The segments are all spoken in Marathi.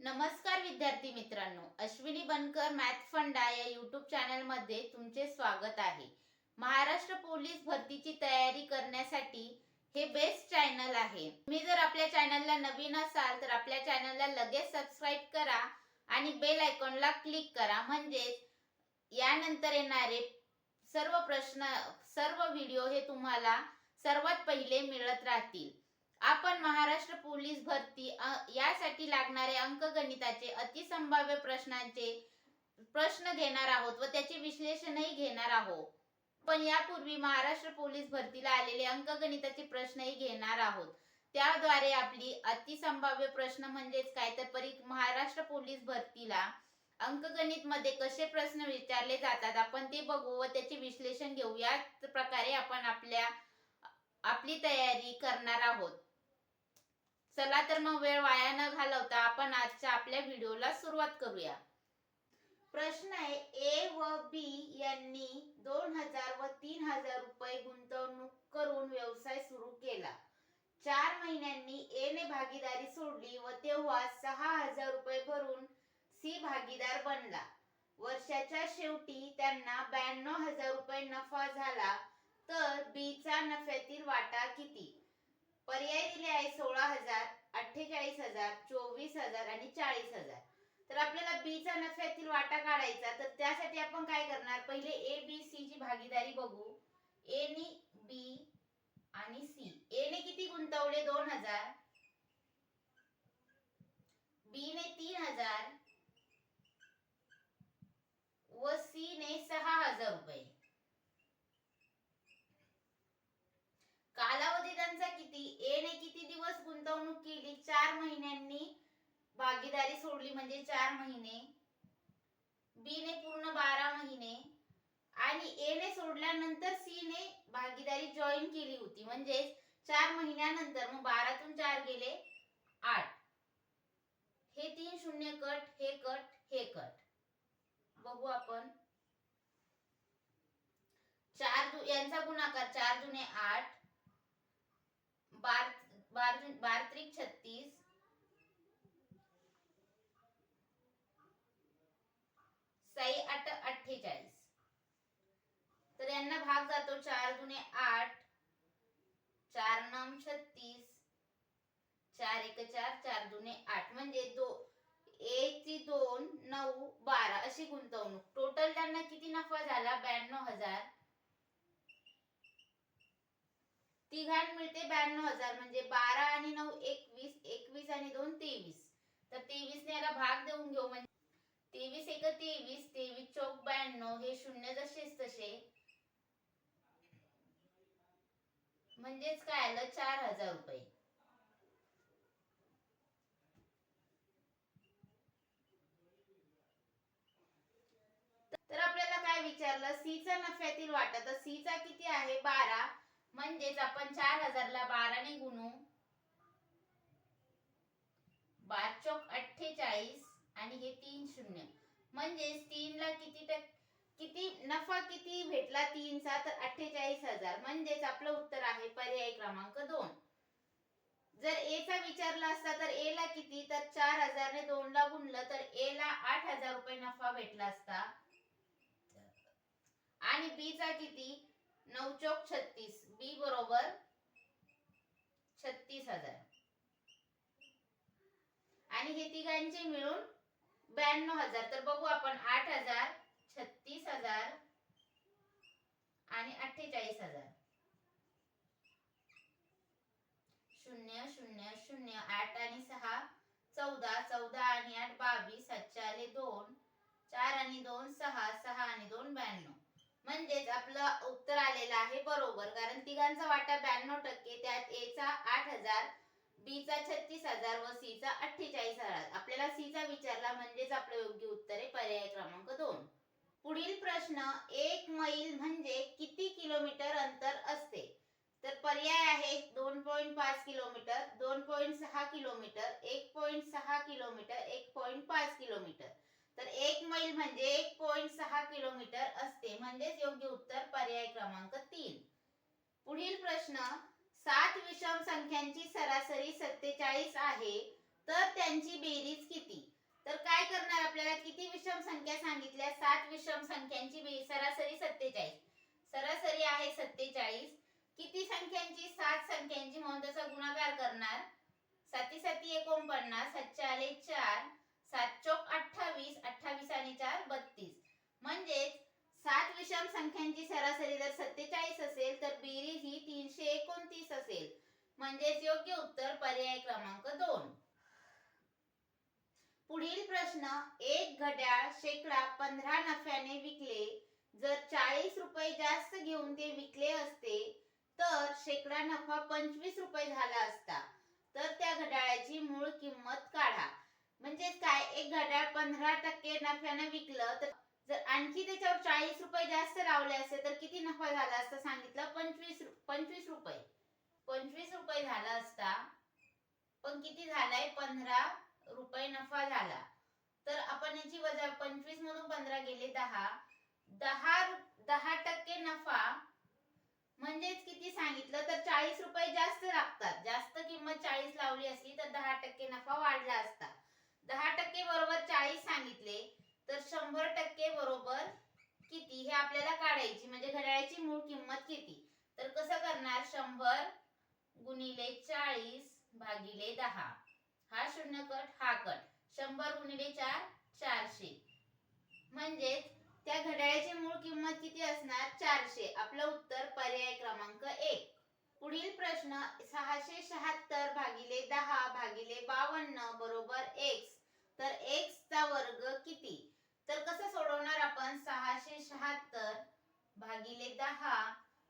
नमस्कार विद्यार्थी मित्रांनो अश्विनी बनकर मॅथ फंडा या युट्यूब चॅनलमध्ये तुमचे स्वागत आहे. महाराष्ट्र पोलीस भरतीची तयारी करण्यासाठी हे बेस्ट चॅनल आहे. तुम्ही जर आपल्या चॅनलला नवीन असाल तर आपल्या चॅनलला लगेच सबस्क्राईब करा आणि बेल आयकॉनला क्लिक करा. म्हणजेच यानंतर येणारे सर्व प्रश्न सर्व व्हिडिओ हे तुम्हाला सर्वात पहिले मिळत राहतील. आपण महाराष्ट्र पोलीस भरती यासाठी लागणारे अंकगणिताचे अतिसंभाव्य प्रश्नांचे प्रश्न घेणार आहोत व त्याचे विश्लेषणही घेणार आहोत. पण यापूर्वी महाराष्ट्र पोलीस भरतीला आलेले अंकगणिताचे प्रश्नही घेणार आहोत. त्याद्वारे आपली अतिसंभाव्य प्रश्न म्हणजेच काय? तर परी महाराष्ट्र पोलीस भरतीला अंकगणित मध्ये कसे प्रश्न विचारले जातात आपण ते बघू व त्याचे विश्लेषण घेऊ. याच प्रकारे आपण आपल्या आपली तयारी करणार आहोत. चला तर मग वेळ वाया न घालवता आपण आजच्या आपल्या व्हिडिओला सुरुवात करूया. प्रश्न आहे ए व बी यांनी दोन हजार व तीन हजार रुपये गुंतवणूक करून व्यवसाय सुरू केला. चार महिन्यांनी ए ने भागीदारी सोडली व तेव्हा सहा हजार रुपये भरून सी भागीदार बनला. वर्षाच्या शेवटी त्यांना ब्याण्णव हजार रुपये नफा झाला तर बीचा नफ्यातील वाटा किती? पर्याय दिले आहे सोळा हजार अठ्ठेचाळीस हजार चोवीस हजार आणि चाळीस हजार. तर आपल्याला बी चा नफ्यातील वाटा काढायचा तर त्यासाठी आपण काय करणार? पहिले ए बी सी ची भागीदारी बघू. ए ने बी आणि सी ए ने किती गुंतवले? दोन हजार. बी ने तीन हजार. व सी ने सहा हजार रुपये कालावधी त्यांचा किती एने किती दिवस गुंतवणूक केली? चार महिन्यांनी भागीदारी सोडली म्हणजे चार महिने. बी ने पूर्ण बारा महिने. आणि ए ने सोडल्यानंतर सी ने भागीदारी जॉईन केली होती. म्हणजेच चार महिन्यानंतर मग बारातून चार गेले आठ. हे तीन शून्य कट हे कट हे कट. बघू आपण. चार यांचा गुणाकार चार जुने आठ. बार बार बार त्रिक छत्तीस. साई आठ अठ्ठेचाळीस. तर यांना भाग जातो चार दुने आठ. चार नम छत्तीस. चार एक चार चार दुने आठ. म्हणजे दो एक ची दोन नऊ बारा अशी गुंतवणूक. टोटल त्यांना किती नफा झाला? ब्याण्णव हजार. तिघां मिळते ब्याण्णव हजार म्हणजे बारा आणि नऊ एकवीस एकवीस आणि दोन तेवीस. तर तेवीस ने याला भाग देऊन घेऊ म्हणजे तेवीस एक तेवीस तेवीस चौक ब्याण्णव हे शून्य जसेच तसे. म्हणजेच काय आलं? चार हजार रुपये. तर आपल्याला काय विचारलं? सी चा नफ्यातील वाटा तर सी चा किती आहे? बारा. म्हणजेच आपण चार हजारला बाराने गुणू बार चौक अठ्ठेचाळीस आणि हे तीन शून्य. म्हणजेच तीन ला किती टक्के किती नफा किती भेटला तीनचा तर अठ्ठेचाळीस हजार. म्हणजेच आपलं उत्तर आहे पर्याय क्रमांक दोन. जर ए चा विचारला असता तर ए ला किती तर चार हजारने दोन ला गुणलं तर ए ला आठ हजार रुपये नफा भेटला असता. आणि बी चा किती नऊ चौक छत्तीस. बी बरोबर छत्तीस हजार. आणि हे तिघांचे मिळून ब्याण्णव हजार. तर बघू आपण आठ हजार छत्तीस हजार आणि अठ्ठेचाळीस हजार. शून्य शून्य शून्य आठ आणि सहा चौदा चौदा आणि आठ बावीस सातशे आले दोन चार आणि दोन सहा सहा आणि दोन ब्याण्णव. म्हणजेच आपलं उत्तर आलेलं आहे बरोबर. कारण तिघांचा वाटा ब्याण्णव टक्के त्यात ए चा आठ हजार बी चा छत्तीस हजार व सी चा अठ्ठेचाळीस हजार. आपल्याला सी चा विचारला म्हणजेच आपलं योग्य उत्तर आहे पर्याय क्रमांक दोन. पुढील प्रश्न एक मैल म्हणजे किती किलोमीटर अंतर असते? तर पर्याय आहे दोन पॉईंट पाच किलोमीटर दोन पॉईंट सहा किलोमीटर एक पॉईंट सहा किलोमीटर एक पॉईंट पाच किलोमीटर. तर एक मैल म्हणजे एक पॉइंट सहा किलोमीटर असते. म्हणजेच योग्य उत्तर पर्याय क्रमांक तीन. पुढील प्रश्न सात विषम संख्यांची सरासरी सत्तेचाळीस आहे तर त्यांची बेरीज किती? तर काय करणार आपल्याला? किती विषम संख्या सांगितल्या? सात विषम संख्यांची सरासरी सत्तेचाळीस. सरासरी आहे सत्तेचाळीस. किती संख्यांची? सात संख्यांची. म्हणून त्याचा गुणाकार करणार. साती साती एकोणपन्नास. सच्चाले चार. सात चोक अठ्ठावीस अठ्ठावीस आणि चार बत्तीस. म्हणजेच सात विषम संख्यांची सरासरी जर सत्तेचाळीस असेल तर बेरीज ही तीनशे एकोणतीस असेल. म्हणजेच योग्य उत्तर पर्याय क्रमांक दोन. पुढील प्रश्न एक घड्याळ शेकडा पंधरा नफ्याने विकले. जर चाळीस रुपये जास्त घेऊन ते विकले असते तर शेकडा नफा पंचवीस रुपये झाला असता तर त्या घड्याळाची मूळ किंमत काढा म्हणजेच काय एक घड्याळ पंधरा टक्के नफ्याने विकलं तर जर आणखी त्याच्यावर चाळीस रुपये जास्त लावले असते तर किती नफा झाला असता सांगितलं? पंचवीस पंचवीस रुपये. पंचवीस रुपये झाला असता पण किती झालाय? पंधरा रुपये नफा झाला. तर आपण याची वजा पंचवीस मधून पंधरा गेले दहा. दहा दहा टक्के नफा म्हणजेच किती सांगितलं तर चाळीस रुपये जास्त लागतात जास्त किंमत चाळीस लावली असली तर दहा टक्के नफा वाढला असता दहा टक्के बरोबर चाळीस सांगितले तर शंभर टक्के बरोबर किती हे आपल्याला काढायची म्हणजे घड्याळाची मूळ किंमत किती तर कसं करणार शंभर गुणिले चाळीस भागिले दहा. हा शून्य कट हा कट. शंभर गुणिले चार चारशे. म्हणजेच त्या घड्याळ्याची मूळ किंमत किती असणार? चारशे. आपलं उत्तर पर्याय क्रमांक एक. पुढील प्रश्न सहाशे शहात्तर भागिले दहा भागिले बावन्न बरोबर एक्स तर एक्स चा वर्ग किती? तर कसं सोडवणार आपण? सहाशे शहात्तर भागिले दहा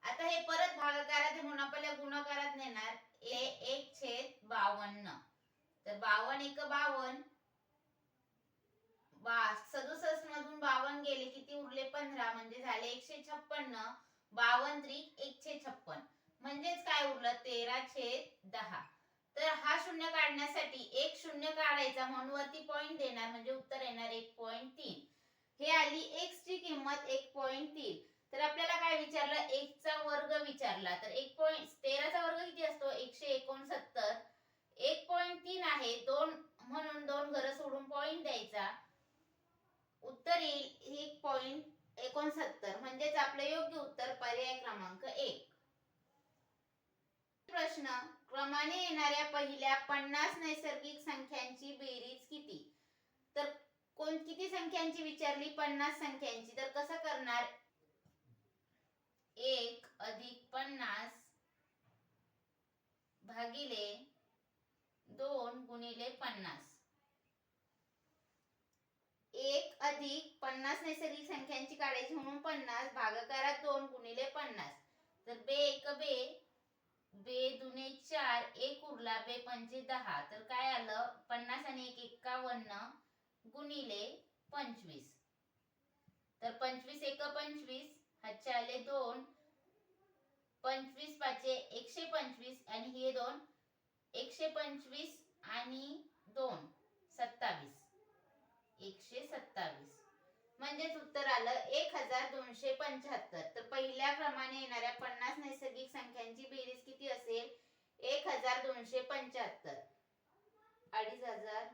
आता हे परत भागाकारात आहे म्हणून आपल्याला गुणाकारात नेणार. ए एक छेद बावन्न. तर बावन एक बावन. बा सदुसष्ट मधून बावन गेले किती उरले? पंधरा. म्हणजे झाले एकशे छप्पन्न. बावन त्रिक एकशे छप्पन. म्हणजेच काय उरलं? तेरा छेद दहा. तर हा शून्य काढण्यासाठी एक शून्य काढायचा म्हणून वरती पॉइंट देणार. म्हणजे उत्तर येणार एक पॉइंट तीन. हे आली एक्स ची किंमत एक पॉइंट तीन तर आपल्याला काय विचारला एकचा वर्ग विचारला तर एक पॉईंट तेराचा वर्ग किती असतो? एकशे एकोणसत्तर. एक पॉईंट तीन आहे दोन म्हणून दोन घर सोडून पॉईंट द्यायचा. उत्तर येईल एक पॉईंट एकोणसत्तर. म्हणजेच आपलं योग्य उत्तर पर्याय क्रमांक एक. प्रश्न क्रमाने येणाऱ्या पहिल्या पन्नास नैसर्गिक संख्यांची बेरीज किती? तर कोण किती संख्यांची विचारली? पन्नास संख्यांची. तर कसं करणार? एक अधिक पन्नास भागिले दोन गुणिले पन्नास. एक अधिक पन्नास नैसर्गिक संख्यांची काढायची म्हणून पन्नास भागाकारात दोन गुणिले पन्नास. तर बे एक बे बे दुने चार एक उरला बे पंचे दहा. तर काय आलं? पन्नास आणि एक एक्कावन्न गुणिले पंचवीस. तर पंचवीस एक पंचवीस हातचे आले दोन पंचवीस पाचे एकशे पंचवीस आणि हे दोन एकशे पंचवीस आणि दोन सत्तावीस. एकशे सत्तावीस. म्हणजेच उत्तर आलं एक हजार दोनशे पंच्याहत्तर. तर पहिल्या क्रमाने येणाऱ्या पन्नास नैसर्गिक संख्यांची बेरीज किती असेल? एक हजार दोनशे पंच्याहत्तर. अडीच हजार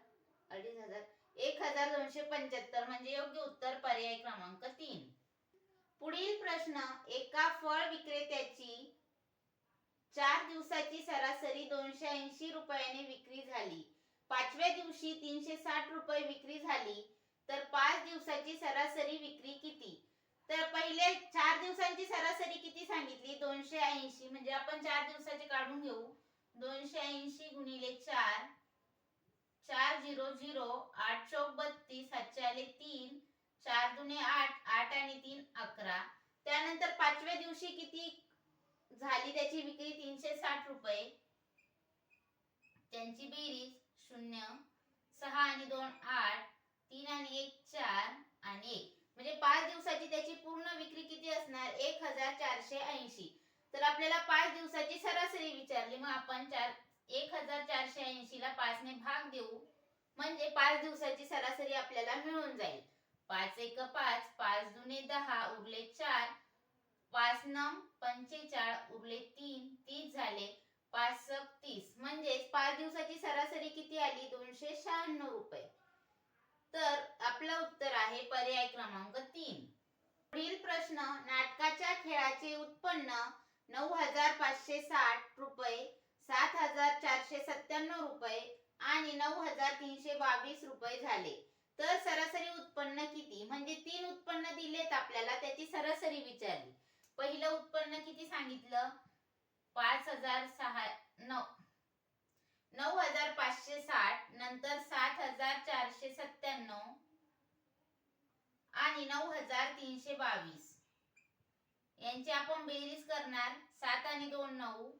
अडीच हजार. एक हजार दोनशे पंच्याहत्तर म्हणजे योग्य उत्तर पर्याय क्रमांक तीन. पुढील प्रश्न एका फळ विक्रेत्याची चार दिवसाची सरासरी दोनशे ऐंशी रुपयाने विक्री झाली. पाचव्या दिवशी तीनशे साठ रुपये विक्री झाली. तर पाच दिवसाची सरासरी विक्री किती? तर पहिले चार दिवसांची सरासरी किती सांगितली? दोनशे ऐंशी. म्हणजे आपण चार दिवसाचे काढून घेऊ. दोनशे ऐंशी गुणिले चार चार झिरो झिरो आठ चौक बत्तीस सातशे आले तीन चार दुने आठ आठ आणि तीन अकरा. त्यानंतर पाचव्या दिवशी किती झाली त्याची विक्री? तीनशे साठ रुपये. त्यांची बेरीज शून्य सहा आणि दोन आठ तीन आणि एक चार आणि एक. म्हणजे पाच दिवसाची त्याची पूर्ण विक्री किती असणार? एक हजार चारशे ऐंशी. तर आपल्याला पाच दिवसाची सरासरी विचारली. मग आपण चार एक हजार चारशे ऐंशी ला पाच ने भाग देऊ. म्हणजे पाच दिवसाची सरासरी आपल्याला मिळून जाईल. पाच एक पाच पाच दुने दहा उरले चार पाच नम पंचेचाळ उरले तीन तीस झाले पाच सक तीस. म्हणजेच पाच दिवसाची सरासरी किती आली? दोनशे शहाण्णव रुपये. तर आपलं उत्तर आहे पर्याय क्रमांक तीन. पुढील प्रश्न नाटकाच्या खेळाचे उत्पन्न नऊ हजार पाचशे साठ रुपये सात हजार चारशे सत्त्याण्णव रुपये आणि नऊ हजार तीनशे बावीस रुपये झाले. तर सरासरी उत्पन्न किती? म्हणजे तीन उत्पन्न दिलेत आपल्याला त्याची सरासरी विचारली. पहिलं उत्पन्न किती सांगितलं? पाच हजार सहा नऊ. नऊ हजार पाचशे साठ नंतर सात हजार चारशे सत्त्याण्णव आणि नऊ हजार तीनशे बावीस. यांची आपण बेरीज करणार. सात आणि दोन नऊ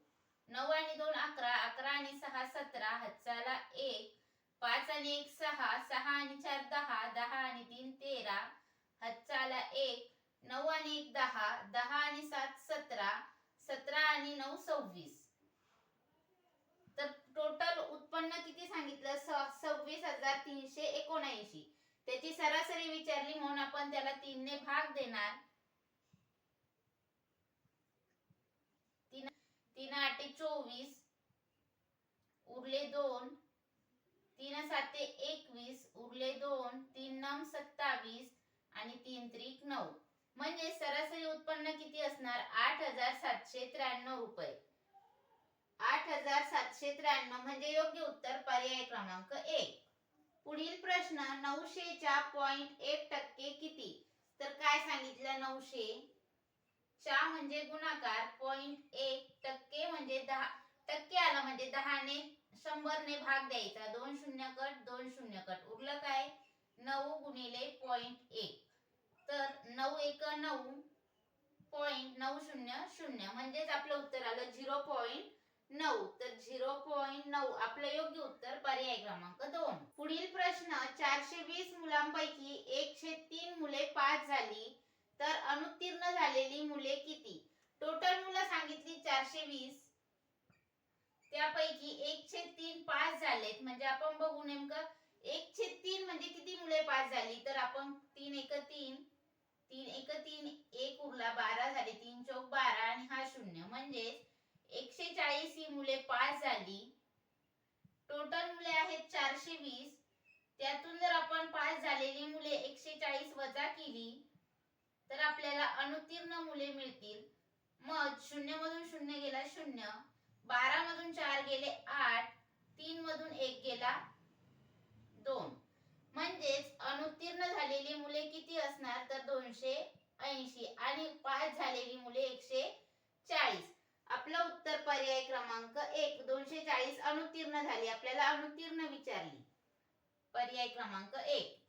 नऊ आणि दोन अकरा अकरा आणि सहा सतरा हत्साला एक पाच आणि एक सहा सहा आणि चार दहा दहा आणि तीन तेरा हत्साला एक नऊ आणि एक दहा दहा आणि सात सतरा सतरा आणि नऊ सव्वीस. तर टोटल उत्पन्न किती सांगितलं? सव्वीस हजार तीनशे एकोणऐंशी. त्याची सरासरी विचारली म्हणून आपण त्याला तीनने भाग देणार. तीन तीन आठे चोवीस उरले दोन तीन साते एकवीस उरले दोन तीन नम सत्तावीस आणि तीन त्रिक नऊ. म्हणजे सरासरी उत्पन्न किती असणार? आठ हजार सातशे त्र्याण्णव रुपये. आठ हजार सातशे त्र्याण्णव म्हणजे योग्य उत्तर पर्याय क्रमांक एक. पुढील प्रश्न नऊशेच्या पॉइंट एक टक्के किती? तर काय सांगितलं नऊशे? चा म्हणजे गुणाकार पॉइंट एक टक्के म्हणजे दहा टक्के आला म्हणजे दहाने. शंभरने भाग द्यायचा. दोन शून्य कट दोन शून्य कट. उरलं काय? नऊ गुणिले पॉइंट एक. तर नऊ एक नऊ पॉइंट नऊ शून्य शून्य. म्हणजेच आपलं उत्तर आलं झिरो पॉइंट नऊ. तर झिरो पॉइंट नऊ. आपलं योग्य उत्तर पर्याय क्रमांक दोन. पुढील प्रश्न चारशे वीस मुलांपैकी एकशे तीन मुले पास झाली. तर अनुत्तीर्ण झालेली मुले किती? टोटल मुलं सांगितली चारशे वीस. त्यापैकी एकशे तीन पास झालेत. म्हणजे आपण बघू नेमकं एकशे तीन म्हणजे किती मुले पास झाली? तर आपण तीन एक तीन तीन एक तीन एक उरला बारा झाले तीन चौक बारा आणि हा शून्य. म्हणजेच एकशे चाळीस ही मुले पास झाली. टोटल मुले आहेत चारशे वीस. त्यातून जर आपण पास झालेली मुले एकशे चाळीस वजा केली तर आपल्याला अनुतीर्ण मुले मिळतील. मग शून्य मधून शून्य गेला शून्य. बारा मधून चार गेले आठ तीन मधून एक गेला दोन. म्हणजेच अनुत्तीर्ण झालेली मुले किती असणार? तर दोनशे ऐंशी आणि पास झालेली मुले एकशे चाळीस. आपलं उत्तर पर्याय क्रमांक एक दोनशे चाळीस अनुत्तीर्ण झाली. आपल्याला अनुत्तीर्ण विचारली. पर्याय क्रमांक एक.